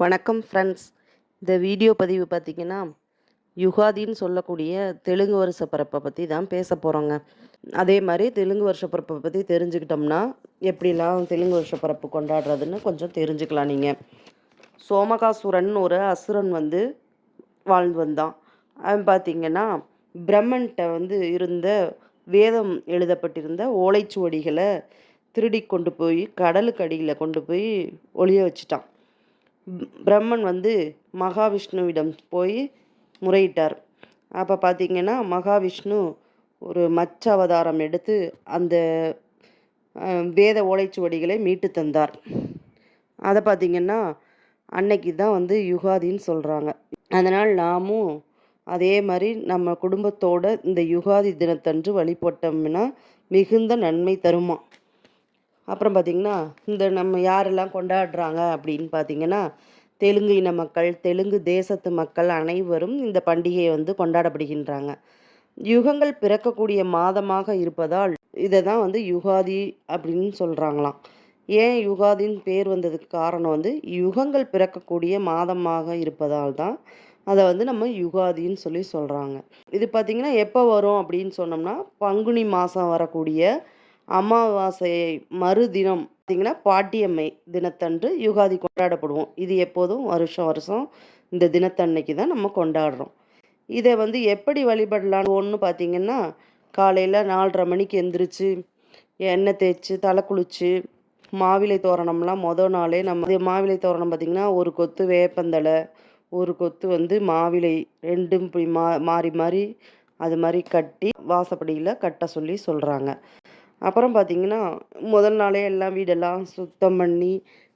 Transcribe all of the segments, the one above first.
வணக்கம் ஃப்ரெண்ட்ஸ் இந்த வீடியோ பதிவு பார்த்திங்கன்னா யுகாதின்னு சொல்லக்கூடிய தெலுங்கு வருஷ பிறப்பை பற்றி தான் பேச போகிறோங்க அதே மாதிரி தெலுங்கு வருஷ பிறப்பை பற்றி தெரிஞ்சுக்கிட்டோம்னா எப்படிலாம் தெலுங்கு வருஷ பிறப்பு கொண்டாடுறதுன்னு கொஞ்சம் தெரிஞ்சுக்கலாம் நீங்கள் சோமகாசுரன் ஒரு அசுரன் வந்து வாழ்ந்து வந்தான். அவன் பார்த்திங்கன்னா பிரம்மன்கிட்ட வந்து இருந்த வேதம் எழுதப்பட்டிருந்த ஓலைச்சுவடிகளை திருடி கொண்டு போய் கடலுக்கு அடியில் கொண்டு போய் ஒளிய வச்சுட்டான். பிரம்மன் வந்து மகாவிஷ்ணுவிடம் போய் முறையிட்டார். அப்போ பார்த்தீங்கன்னா மகாவிஷ்ணு ஒரு மச்ச அவதாரம் எடுத்து அந்த வேத ஓலைச்சுவடிகளை மீட்டு தந்தார். அதை பார்த்திங்கன்னா அன்னைக்கு தான் வந்து யுகாதின்னு சொல்கிறாங்க அதனால் நாமும் அதே மாதிரி நம்ம குடும்பத்தோட இந்த யுகாதி தினத்தன்று வழிபட்டோம்னா மிகுந்த நன்மை தருமா? அப்புறம் பார்த்திங்கன்னா இந்த நம்ம யாரெல்லாம் கொண்டாடுறாங்க அப்படின்னு பார்த்திங்கன்னா தெலுங்கு இன மக்கள் தெலுங்கு தேசத்து மக்கள் அனைவரும் இந்த பண்டிகையை வந்து கொண்டாடப்படுகின்றாங்க. யுகங்கள் பிறக்கக்கூடிய மாதமாக இருப்பதால் இதை தான் வந்து யுகாதி அப்படின்னு சொல்கிறாங்களாம் ஏன் யுகாதின்னு பேர் வந்ததுக்கு காரணம் வந்து யுகங்கள் பிறக்கக்கூடிய மாதமாக இருப்பதால் தான் அதை வந்து நம்ம யுகாதின்னு சொல்லி சொல்கிறாங்க இது பார்த்திங்கன்னா எப்போ வரும் அப்படின்னு சொன்னோம்னா பங்குனி மாதம் வரக்கூடிய அமாவாசையை மறுதினம் பார்த்திங்கன்னா பாட்டியம்மை தினத்தன்று யுகாதி கொண்டாடப்படுவோம். இது எப்போதும் வருஷம் வருஷம் இந்த தினத்தன்னைக்கு தான் நம்ம கொண்டாடுறோம். இதை வந்து எப்படி வழிபடலான்னு ஒன்று பார்த்திங்கன்னா காலையில் நாலரை மணிக்கு எந்திரிச்சு எண்ணெய் தேய்ச்சி தலை குளிச்சு மாவிலை தோரணம்லாம் மொதல் நாளே நம்ம மாவிலை தோரணம் பார்த்திங்கன்னா ஒரு கொத்து வேப்பந்தலை ஒரு கொத்து வந்து மாவிலை ரெண்டும் இப்படி மா மாறி மாறி அது மாதிரி கட்டி வாசப்படியில் கட்ட சொல்லி சொல்கிறாங்க அப்புறம் பார்த்திங்கன்னா முதல் நாளே எல்லாம் வீடெல்லாம் சுத்தம் பண்ணி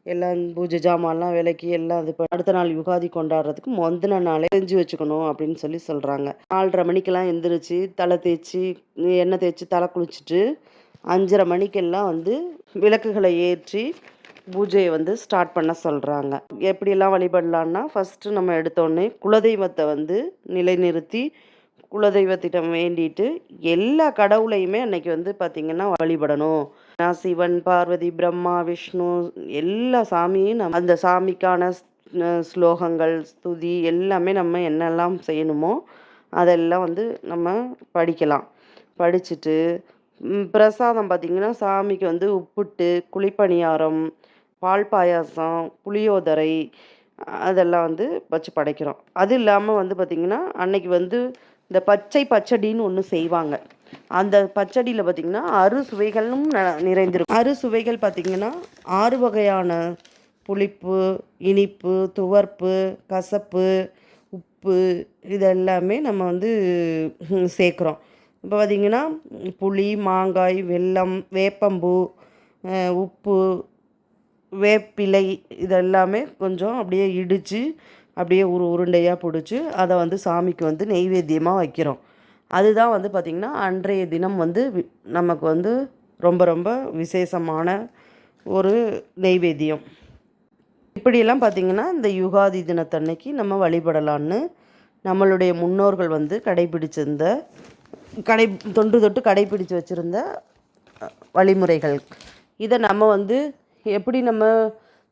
எல்லாம் பூஜை ஜாமான்லாம் விளக்கி எல்லாம் இது இப்போ அடுத்த நாள் யுகாதி கொண்டாடுறதுக்கு முந்தின நாளே செஞ்சு வச்சுக்கணும் அப்படின்னு சொல்லி சொல்கிறாங்க நாலரை மணிக்கெல்லாம் எந்திரிச்சு தலை தேய்ச்சி எண்ணெய் தேய்ச்சி தலை குளிச்சுட்டு அஞ்சரை மணிக்கெல்லாம் வந்து விளக்குகளை ஏற்றி பூஜையை வந்து ஸ்டார்ட் பண்ண சொல்கிறாங்க எப்படியெல்லாம் வழிபடலான்னா ஃபஸ்ட்டு நம்ம எடுத்தோடனே குலதெய்வத்தை வந்து நிலைநிறுத்தி குலதெய்வத்திடம் வேண்டிட்டு எல்லா கடவுளையுமே அன்னைக்கு வந்து பார்த்திங்கன்னா வழிபடணும். நான் சிவன் பார்வதி பிரம்மா விஷ்ணு எல்லா சாமியும் நம்ம அந்த சாமிக்கான ஸ்லோகங்கள் ஸ்துதி எல்லாமே நம்ம என்னெல்லாம் செய்யணுமோ அதெல்லாம் வந்து நம்ம படிக்கலாம். படிச்சுட்டு பிரசாதம் பார்த்திங்கன்னா சாமிக்கு வந்து உப்புட்டு குழிப்பணியாரம் பால் பாயாசம் புளியோதரை அதெல்லாம் வந்து வச்சு படைக்கிறோம். அது இல்லாமல் வந்து பார்த்திங்கன்னா அன்னைக்கு வந்து இந்த பச்சை பச்சடின்னு ஒன்று செய்வாங்க. அந்த பச்சடியில் பார்த்திங்கன்னா அறு சுவைகளும் நிறைந்திருக்கும். அறு சுவைகள் பார்த்திங்கன்னா ஆறு வகையான புளிப்பு இனிப்பு துவர்ப்பு கசப்பு உப்பு இதெல்லாமே நம்ம வந்து சேர்க்குறோம். இப்போ பார்த்திங்கன்னா புளி மாங்காய் வெல்லம் வேப்பம்பூ உப்பு வேப்பிலை இதெல்லாமே கொஞ்சம் அப்படியே இடித்து அப்படியே ஒரு உருண்டையாக பிடிச்சி அதை வந்து சாமிக்கு வந்து நெய்வேத்தியமாக வைக்கிறோம். அதுதான் வந்து பார்த்திங்கன்னா அன்றைய தினம் வந்து நமக்கு வந்து ரொம்ப ரொம்ப விசேஷமான ஒரு நெய்வேத்தியம். இப்படியெல்லாம் பார்த்திங்கன்னா இந்த யுகாதி தினத்தன்னைக்கு நம்ம வழிபடலான்னு நம்மளுடைய முன்னோர்கள் வந்து கடைபிடிச்சிருந்த கடை தொன்று தொட்டு கடைபிடிச்சு வச்சுருந்த வழிமுறைகள். இதை நம்ம வந்து எப்படி நம்ம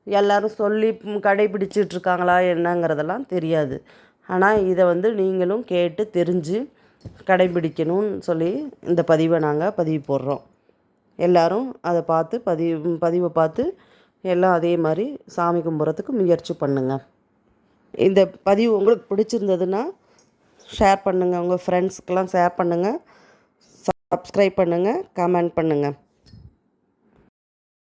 எல்லோரும் சொல்லி கடைபிடிச்சிட்ருக்காங்களா என்னங்கிறதெல்லாம் தெரியாது. ஆனால் இதை வந்து நீங்களும் கேட்டு தெரிஞ்சு கடைபிடிக்கணும்னு சொல்லி இந்த பதிவை நாங்கள் பதிவு போடுறோம். எல்லோரும் அதை பார்த்து பதிவு பதிவை பார்த்து எல்லாம் அதே மாதிரி சாமி கும்பிட்றதுக்கு முயற்சி பண்ணுங்கள் இந்த பதிவு உங்களுக்கு பிடிச்சிருந்ததுன்னா ஷேர் பண்ணுங்கள் உங்கள் ஃப்ரெண்ட்ஸ்க்கெலாம் ஷேர் பண்ணுங்கள் சப்ஸ்கிரைப் பண்ணுங்கள் கமெண்ட் பண்ணுங்கள்